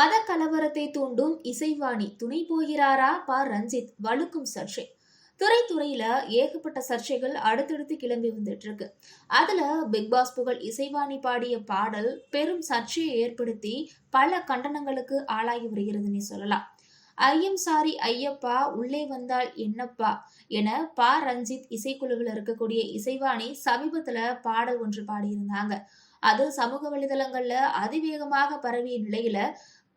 மத கலவரத்தை தூண்டும் இசைவாணி துணை போகிறாரா ப. ரஞ்சித்? வலுக்கும் சர்ச்சை. திரைத்துறையில ஏகப்பட்ட சர்ச்சைகள் அடுத்தடுத்து கிளம்பி வந்துட்டு இருக்கு அதுல பிக் பாஸ் புகழ் இசைவாணி பாடிய பாடல் பெரும் சர்ச்சையை ஏற்படுத்தி பல கண்டனங்களுக்கு ஆளாகி வருகிறதுன்னு சொல்லலாம். ஐயம் சாரி ஐயப்பா உள்ளே வந்தால் என்னப்பா என பா. ரஞ்சித் இசைக்குழுவில் இருக்கக்கூடிய இசைவாணி சமீபத்துல பாடல் ஒன்று பாடியிருந்தாங்க. அது சமூக வலைதளங்கள்ல அதிவேகமாக பரவிய நிலையில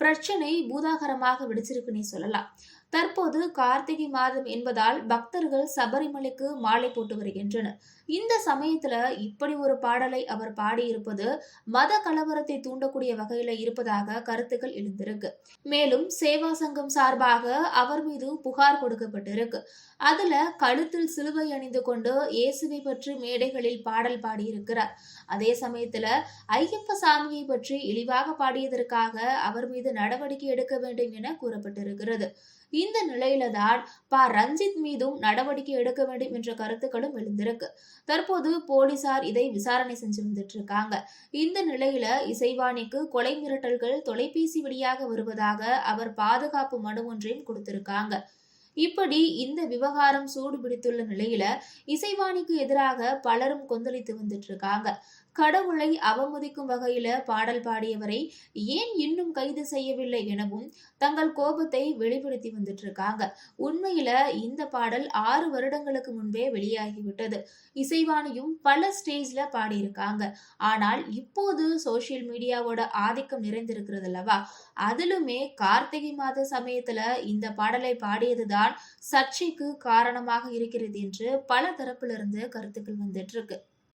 பிரச்சனை பூதாகரமாக வெடிச்சிருக்குன்னே சொல்லலாம். தற்போது கார்த்திகை மாதம் என்பதால் பக்தர்கள் சபரிமலைக்கு மாலை போட்டு வருகின்றனர். இந்த சமயத்துல இப்படி ஒரு பாடலை அவர் பாடியிருப்பது மத கலவரத்தை தூண்டக்கூடிய வகையில இருப்பதாக கருத்துக்கள் எழுந்திருக்கு. மேலும் சேவா சங்கம் சார்பாக அவர் மீது புகார் கொடுக்கப்பட்டிருக்கு. அதுல கழுத்தில் சிலுவை அணிந்து கொண்டு இயேசுவை பற்றி மேடைகளில் பாடல் பாடியிருக்கிறார். அதே சமயத்துல ஐயப்ப சாமியை பற்றி இழிவாக பாடியதற்காக அவர் மீது மீது நடவடிக்கை எடுக்க வேண்டும் என கூறப்பட்டிருக்கிறது. இந்த நிலையில தான் ப. ரஞ்சித் மீதும் நடவடிக்கை எடுக்க வேண்டும் என்ற கருத்துக்களும் எழுந்திருக்கு. தற்போது போலீசார் இதை விசாரணை செஞ்சு வந்துட்டு இருக்காங்க இந்த நிலையில இசைவாணிக்கு கொலை மிரட்டல்கள் தொலைபேசி வழியாக வருவதாக அவர் பாதுகாப்பு மனு ஒன்றையும் கொடுத்திருக்காங்க. இப்படி இந்த விவகாரம் சூடு பிடித்துள்ள நிலையில இசைவாணிக்கு எதிராக பலரும் கொந்தளித்து வந்துட்டு இருக்காங்க கடவுளை அவமதிக்கும் வகையில பாடல் பாடியவரை ஏன் இன்னும் கைது செய்யவில்லை எனவும் தங்கள் கோபத்தை வெளிப்படுத்தி வந்துட்டு இருக்காங்க உண்மையில இந்த பாடல் ஆறு வருடங்களுக்கு முன்பே வெளியாகிவிட்டது. இசைவாணியும் பல ஸ்டேஜ்ல பாடியிருக்காங்க. ஆனால் இப்போது சோசியல் மீடியாவோட ஆதிக்கம் நிறைந்திருக்கிறது அல்லவா? அதிலுமே கார்த்திகை மாத சமயத்துல இந்த பாடலை பாடியதுதான் சர்ச்சைக்கு காரணமாக இருக்கிறது என்று பல தரப்பிலிருந்து கருத்துக்கள் வந்துட்டு இருக்கு